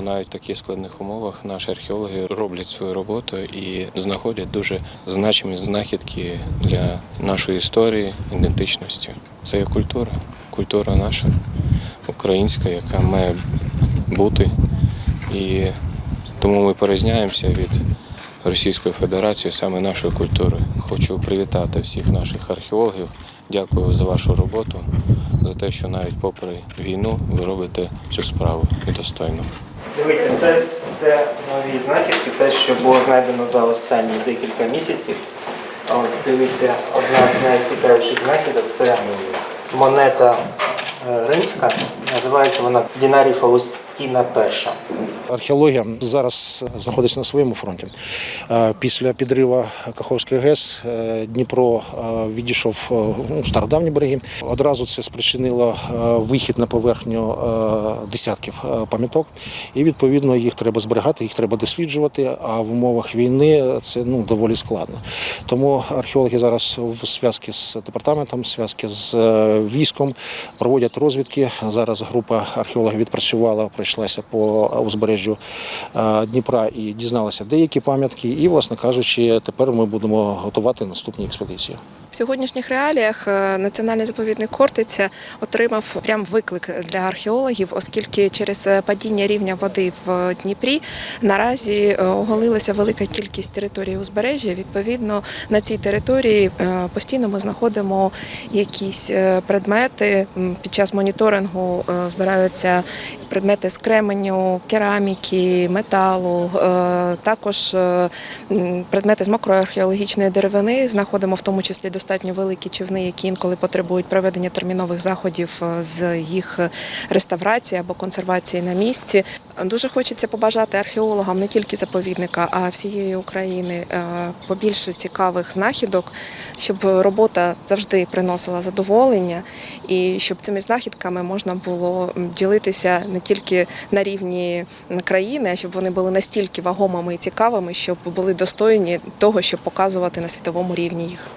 Навіть в таких складних умовах наші археологи роблять свою роботу і знаходять дуже значимі знахідки для нашої історії, ідентичності. Це є культура, культура наша, українська, яка має бути. І тому ми порізняємося від Російської Федерації саме нашою культурою. Хочу привітати всіх наших археологів. Дякую за вашу роботу, за те, що навіть попри війну ви робите цю справу і достойно. Дивіться, це все нові знахідки, те, що було знайдено за останні декілька місяців. А От, дивіться, одна з найцікавіших знахідок це монета е, римська. Називається вона Дінарій Фаустіна перша. Археологія зараз знаходиться на своєму фронті. Е, Після підриву Каховської ГЕС е, Дніпро е, відійшов е, ну, стародавні береги. Одразу це спричинило вихід на поверхню десятків пам'яток, і відповідно їх треба зберігати, їх треба досліджувати. А в умовах війни це ну доволі складно. Тому археологи зараз в зв'язку з департаментом, в зв'язку з військом проводять розвідки. Зараз група археологів відпрацювала, пройшлася по узбережжю е, Дніпра і дізналася деякі пам'ятки. І, власне кажучи, тепер ми будемо готувати наступні експедиції. В сьогоднішніх реаліях е, національний заповідник Хортиця отримав прям виклик для археологів, оскільки через е, падіння рівня води в Дніпрі наразі оголилася велика кількість території узбережжя. Відповідно, на цій території постійно ми знаходимо якісь предмети. Під час моніторингу збираються предмети з кременю, кераміки, металу, е, також е, предмети з мокрої археологічної деревини. Знаходимо в тому числі достатньо великі човни, які інколи потребують проведення термінових заходів е, з їх реставрації або консервації на місці. Дуже хочеться побажати археологам не тільки заповідника, а всієї України е, побільше цікавих знахідок, щоб робота завжди приносила задоволення, і щоб цими знахідками можна було ділитися не тільки на рівні країни, а щоб вони були настільки вагомими і цікавими, щоб були достойні того, щоб показувати на світовому рівні їх.